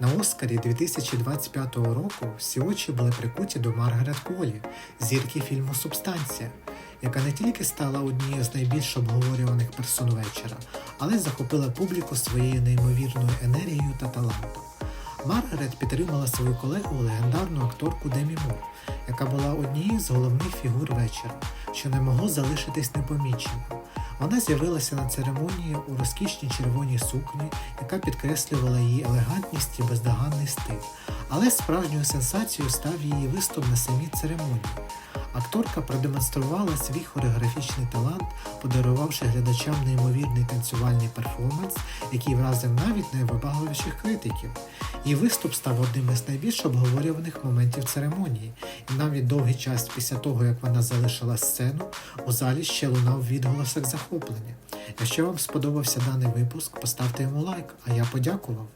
На Оскарі 2025 року всі очі були прикуті до Маргарет Колі, зірки фільму Субстанція, яка не тільки стала однією з найбільш обговорюваних персон вечора, але й захопила публіку своєю неймовірною енергією та талантом. Маргарет підтримала свою колегу легендарну акторку Демі Мур, яка була однією з головних фігур вечора, що не могло залишитись непоміченим. Вона з'явилася на церемонії у розкішній червоній сукні, яка підкреслювала її елегантність і бездоганний стиль. Але справжньою сенсацією став її виступ на самій церемонії. Акторка продемонструвала свій хореографічний талант, подарувавши глядачам неймовірний танцювальний перформанс, який вразив навіть найвибагливіших критиків. Її виступ став одним із найбільш обговорюваних моментів церемонії, і навіть довгий час після того, як вона залишила сцену, у залі ще лунав відголосок захоплення. Якщо вам сподобався даний випуск, поставте йому лайк, а я подякував.